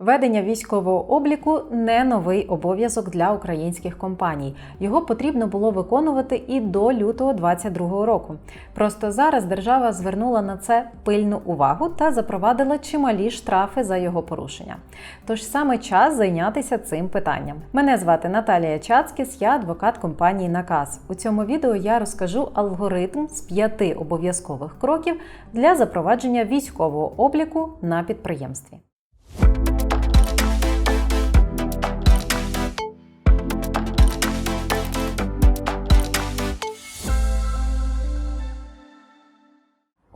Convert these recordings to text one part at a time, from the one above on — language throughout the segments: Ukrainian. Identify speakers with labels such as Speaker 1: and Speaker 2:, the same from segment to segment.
Speaker 1: Ведення військового обліку не новий обов'язок для українських компаній. Його потрібно було виконувати і до лютого 2022 року. Просто зараз держава звернула на це пильну увагу та запровадила чималі штрафи за його порушення. Тож саме час зайнятися цим питанням. Мене звати Наталія Чацкіс, я адвокат компанії Наказ. У цьому відео я розкажу алгоритм з п'яти обов'язкових кроків для запровадження військового обліку на підприємстві.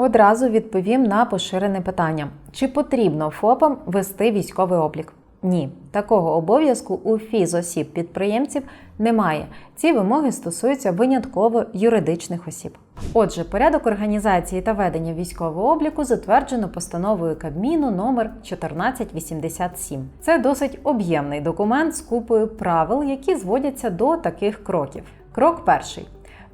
Speaker 1: Одразу відповім на поширене питання: чи потрібно ФОПам вести військовий облік? Ні, такого обов'язку у фізосіб підприємців немає. Ці вимоги стосуються винятково юридичних осіб. Отже, порядок організації та ведення військового обліку затверджено постановою Кабміну номер 1487. Це досить об'ємний документ з купою правил, які зводяться до таких кроків. Крок перший.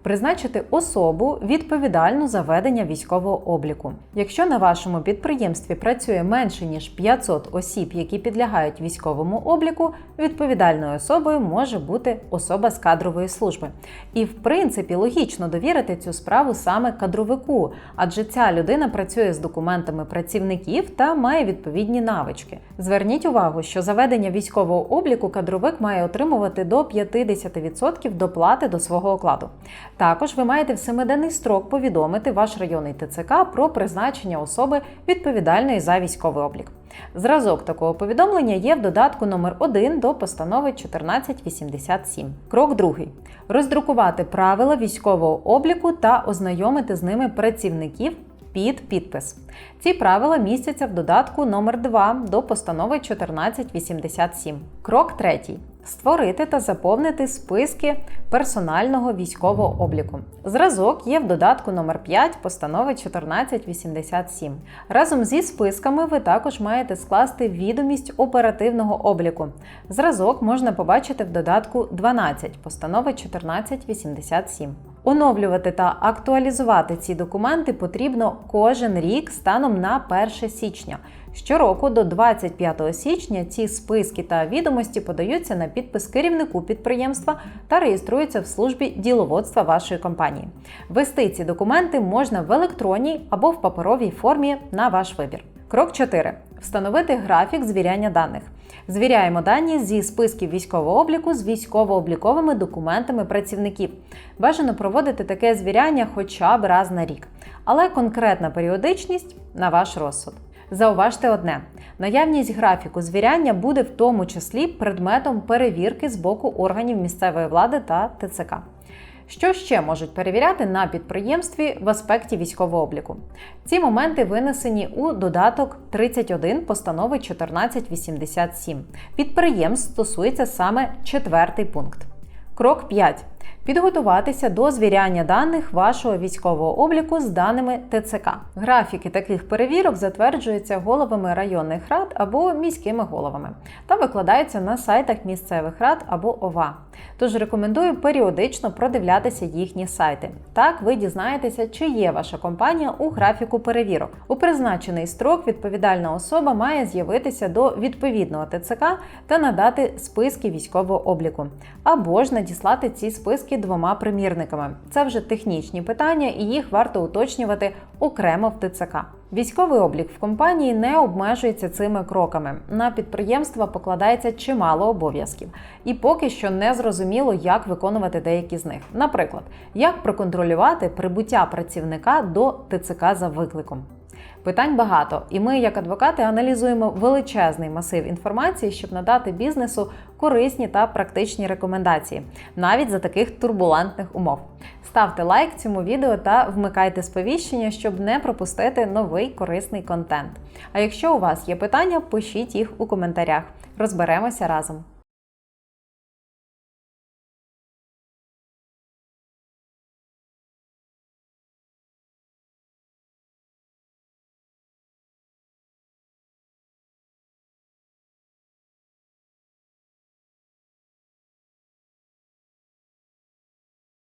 Speaker 1: Призначити особу відповідальну за ведення військового обліку. Якщо на вашому підприємстві працює менше ніж 500 осіб, які підлягають військовому обліку, відповідальною особою може бути особа з кадрової служби. І в принципі логічно довірити цю справу саме кадровику, адже ця людина працює з документами працівників та має відповідні навички. Зверніть увагу, що за ведення військового обліку кадровик має отримувати до 50% доплати до свого окладу. Також ви маєте в семиденний строк повідомити ваш районний ТЦК про призначення особи відповідальної за військовий облік. Зразок такого повідомлення є в додатку номер 1 до постанови 1487. Крок другий: роздрукувати правила військового обліку та ознайомити з ними працівників під підпис. Ці правила містяться в додатку номер 2 до постанови 1487. Крок третій. Створити та заповнити списки персонального військового обліку. Зразок є в додатку номер 5 постанови 1487. Разом зі списками ви також маєте скласти відомість оперативного обліку. Зразок можна побачити в додатку 12 постанови 1487. Оновлювати та актуалізувати ці документи потрібно кожен рік станом на 1 січня. Щороку до 25 січня ці списки та відомості подаються на підпис керівнику підприємства та реєструються в службі діловодства вашої компанії. Вести ці документи можна в електронній або в паперовій формі на ваш вибір. Крок 4. Встановити графік звіряння даних. Звіряємо дані зі списків військового обліку з військово-обліковими документами працівників. Бажано проводити таке звіряння хоча б раз на рік, але конкретна періодичність на ваш розсуд. Зауважте одне: наявність графіку звіряння буде в тому числі предметом перевірки з боку органів місцевої влади та ТЦК. Що ще можуть перевіряти на підприємстві в аспекті військового обліку? Ці моменти винесені у додаток 31 постанови 1487. Підприємств стосується саме четвертий пункт. Крок 5. Підготуватися до звіряння даних вашого військового обліку з даними ТЦК. Графіки таких перевірок затверджуються головами районних рад або міськими головами та викладаються на сайтах місцевих рад або ОВА. Тож рекомендую періодично продивлятися їхні сайти. Так ви дізнаєтеся, чи є ваша компанія у графіку перевірок. У призначений строк відповідальна особа має з'явитися до відповідного ТЦК та надати списки військового обліку, або ж надіслати ці списки двома примірниками. Це вже технічні питання, і їх варто уточнювати окремо в ТЦК. Військовий облік в компанії не обмежується цими кроками. На підприємства покладається чимало обов'язків, і поки що не зрозуміло, як виконувати деякі з них. Наприклад, як проконтролювати прибуття працівника до ТЦК за викликом. Питань багато, і ми, як адвокати, аналізуємо величезний масив інформації, щоб надати бізнесу корисні та практичні рекомендації, навіть за таких турбулентних умов. Ставте лайк цьому відео та вмикайте сповіщення, щоб не пропустити новий корисний контент. А якщо у вас є питання, пишіть їх у коментарях. Розберемося разом.